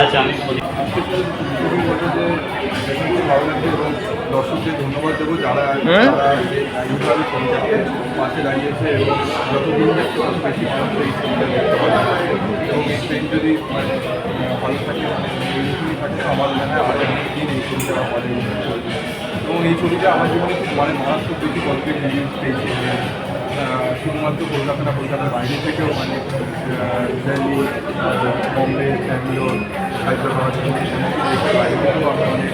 আচ্ছা আমি দর্শকদের ধন্যবাদ দেবো যারা এইভাবে ছবিটাকে পাশে দাঁড়িয়েছে এবং যতদিন যাচ্ছে তত বেশি মানুষ এই ছবিটা দেখতে পাবে এবং এই ট্রেন যদি মানে ভালো থাকে মানে থাকে আমার মনে হয় আগামী দিন এই ছবিটা এবং এই ছবিটা আমার জীবনে খুব মানে মারাত্মক বেশি রিভিউ পেয়েছে। শুধুমাত্র কলকাতা না কলকাতার বাইরে থেকেও মানে দিল্লি বম্বে ব্যাঙ্গালোর, হায়দ্রাবাদ, বাইরে থেকেও আমরা অনেক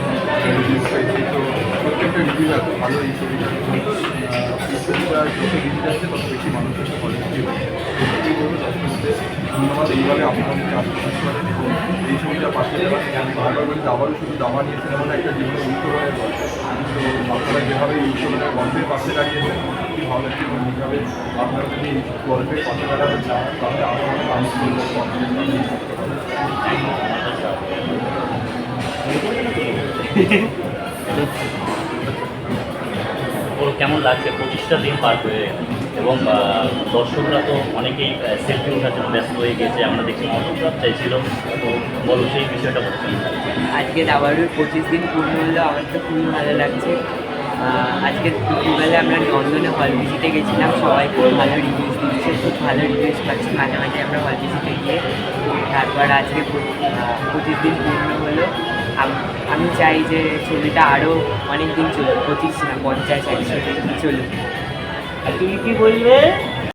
রিভিউ পেয়েছি। তো প্রত্যেকটা রিভিউ এত ভালো এই ছবিটা। এই ছবিটা যত দিন যাচ্ছে তত বেশি মানুষ কাছে পজিটিভ ধন্যবাদ, এইভাবে পারেন এবং এই ছবিটা পাশে আমি বারবার বলি দাবারও শুধু দাবা নিয়ে সিনেমাটা একটা জীবনে উত্তরণের গল্প তো আপনারা যেভাবে এই গল্পের পাশে দাঁড়িয়েছেন খুবই ভালো লাগছে এবং এইভাবে আপনারা যদি গল্পের দাঁড়াতে চান তাহলে করতে পারেন ওর কেমন লাগছে? পঁচিশটা দিন পার হয়ে এবং দর্শকরা তো অনেকেই সেলফি ওঠার জন্য ব্যস্ত হয়ে গেছে আমরা দেখছি অটোগ্রাফ চাইছিল। তো বলো সেই বিষয়টা বলছি আজকে দাবারুর পঁচিশ দিন পূর্ণ হলো। আমার তো খুবই ভালো লাগছে। আজকে দুপুরবেলা আমরা নন্দনে হল ভিজিটে গেছিলাম। সবাই খুব ভালো রিভিউজ দিচ্ছে, খুব ভালো রিভিউজ পাচ্ছি। মাঝে মাঝে আমরা হল ভিজিটে গিয়ে তারপর আজকে পঁচিশ দিন পূর্ণ হলো। আমি চাই যে ছবিটা আরও অনেক দিন চলুক, পঁচিশ, পঞ্চাশ, একশো দিন চলুক। আর তুমি কি বলবে